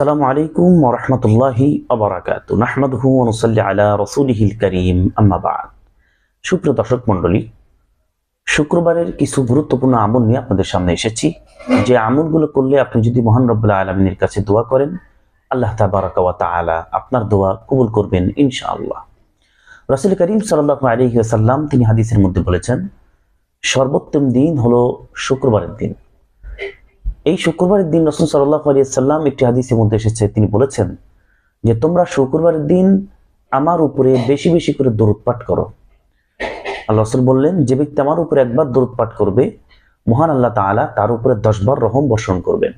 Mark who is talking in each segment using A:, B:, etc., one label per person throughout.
A: আসসালামু আলাইকুম ওরহমতুল্লাহি আবরাকাত নাহমাদহু অনুসল্লি আলা রসুলিহিল করিম, আম্মা সুপ্রিয় দর্শক মণ্ডলী, শুক্রবারের কিছু গুরুত্বপূর্ণ আমল নিয়ে আপনাদের সামনে এসেছি। যে আমলগুলো করলে আপনি যদি মহান রব্বুল্লাহ আলমিনের কাছে দোয়া করেন, আল্লাহ তাবারাকা ওয়া তাআলা আপনার দোয়া কবুল করবেন ইনশাআল্লাহ। রাসূল করিম সাল্লাল্লাহু আলাইহি ওয়াসাল্লাম তিনি হাদিসের মধ্যে বলেছেন, সর্বোত্তম দিন হলো শুক্রবারের দিন। এই শুক্রবারের দিন রসুল সাল্লাহ আলিয়াল্লাম একটি হাদিসের মধ্যে এসেছে। তিনি বলেছেন যে, তোমরা শুক্রবারের দিন আমার উপরে বেশি বেশি করে দরুদ পাঠ করো। আল্লাহ রসুল বললেন, যে ব্যক্তি আমার উপরে একবার দরুদ পাঠ করবে, মহান আল্লাহ তাআলা তার উপরে দশবার রহম বর্ষণ করবেন।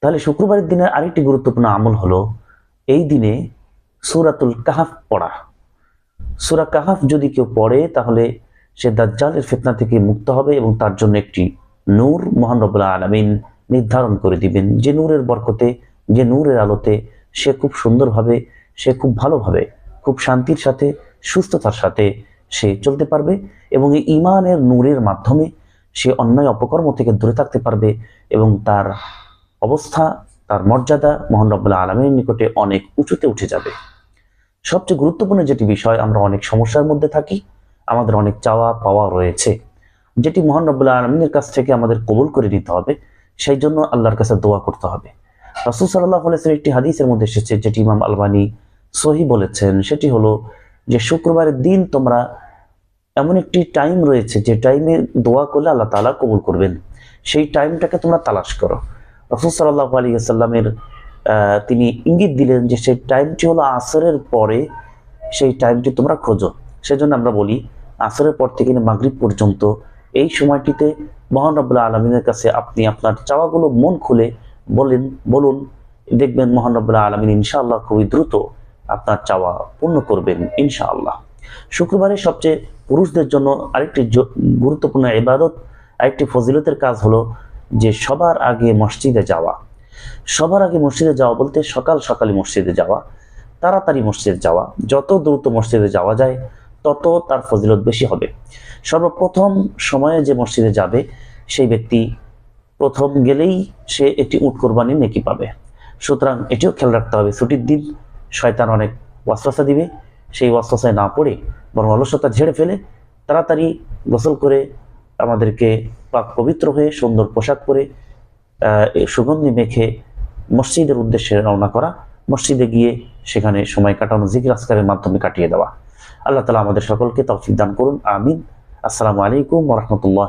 A: তাহলে শুক্রবারের দিনের আরেকটি গুরুত্বপূর্ণ আমল হলো, এই দিনে সুরাতুল কাহাফ পড়া। সুরা কাহাফ যদি কেউ পড়ে, তাহলে সে দাজ্জালের ফিতনা থেকে মুক্ত হবে এবং তার জন্য একটি নূর মহান রব্বুল্লাহ আলমিন নির্ধারণ করে দিবেন। যে নূরের বরকতে, যে নূরের আলোতে সে খুব সুন্দরভাবে, সে খুব ভালোভাবে, খুব শান্তির সাথে, সুস্থতার সাথে সে চলতে পারবে এবং এই ইমানের নূরের মাধ্যমে সে অন্যায় অপকর্ম থেকে দূরে থাকতে পারবে এবং তার অবস্থা, তার মর্যাদা মহান রব্বুল্লাহ আলমীর নিকটে অনেক উঁচুতে উঠে যাবে। সবচেয়ে গুরুত্বপূর্ণ যেটি বিষয়, আমরা অনেক সমস্যার মধ্যে থাকি, আমাদের অনেক চাওয়া পাওয়া রয়েছে। যেটি মহান রব্বুল্লাহ আলমিনের কাছ থেকে আমাদের কবুল করে নিতে হবে। সেই জন্য আল্লাহর কাছে দোয়া করতে হবে। রসুল সাল্লাহ আলাইসের একটি হাদিসের মধ্যে এসেছে, যেটি ইমাম আলবানী সহি বলেছেন। সেটি হলো যে, শুক্রবারের দিন তোমরা এমন একটি টাইম রয়েছে, যে টাইমে দোয়া করলে আল্লাহ তালা কবুল করবেন। সেই টাইমটাকে তোমরা তালাশ করো। রসুল সাল্লাহ আলী আসাল্লামের তিনি ইঙ্গিত দিলেন যে, সেই টাইমটি হলো আসরের পরে সেই টাইমটি তোমরা খোঁজো। সেজন্য আমরা বলি, আসরের পর থেকে মাগরিব পর্যন্ত এই সময়টিতে মহান রব্বুল্লাহ আলমিনের কাছে আপনি আপনার চাওয়াগুলো মন খুলে বলেন, বলুন, দেখবেন মহান রব্বুল্লাহ আলমিন ইনশাআল্লাহ খুবই দ্রুত আপনার চাওয়া পূর্ণ করবেন ইনশাআল্লাহ। শুক্রবারের সবচেয়ে পুরুষদের জন্য আরেকটি গুরুত্বপূর্ণ ইবাদত, আরেকটি ফজিলতের কাজ হলো যে সবার আগে মসজিদে যাওয়া। সবার আগে মসজিদে যাওয়া বলতে সকাল সকালে মসজিদে যাওয়া, তাড়াতাড়ি মসজিদে যাওয়া। যত দ্রুত মসজিদে যাওয়া যায় তত তার ফজিলত বেশি হবে। সর্বপ্রথম সময়ে যে মসজিদে যাবে, সেই ব্যক্তি প্রথম গেলেই সে একটি উট কোরবানির নেকি পাবে। সুতরাং এটিও খেয়াল রাখতে হবে, ছুটির দিন শয়তান অনেক ওয়াসওয়াসা দিবে। সেই ওয়াসওয়াসায় না পড়ে বরং অলসতা ঝেড়ে ফেলে, তাড়াতাড়ি গোসল করে আমাদেরকে পাক পবিত্র হয়ে সুন্দর পোশাক পরে সুগন্ধি মেখে মসজিদের উদ্দেশ্যে রওনা করা, মসজিদে গিয়ে সেখানে সময় কাটানো জিকির আসকারের মাধ্যমে কাটিয়ে দেওয়া। আল্লাহ তালা আমাদের সকলকে তৌফিক দান করুন আমিন। আসসালামু আলাইকুম রহমতুল্লাহ।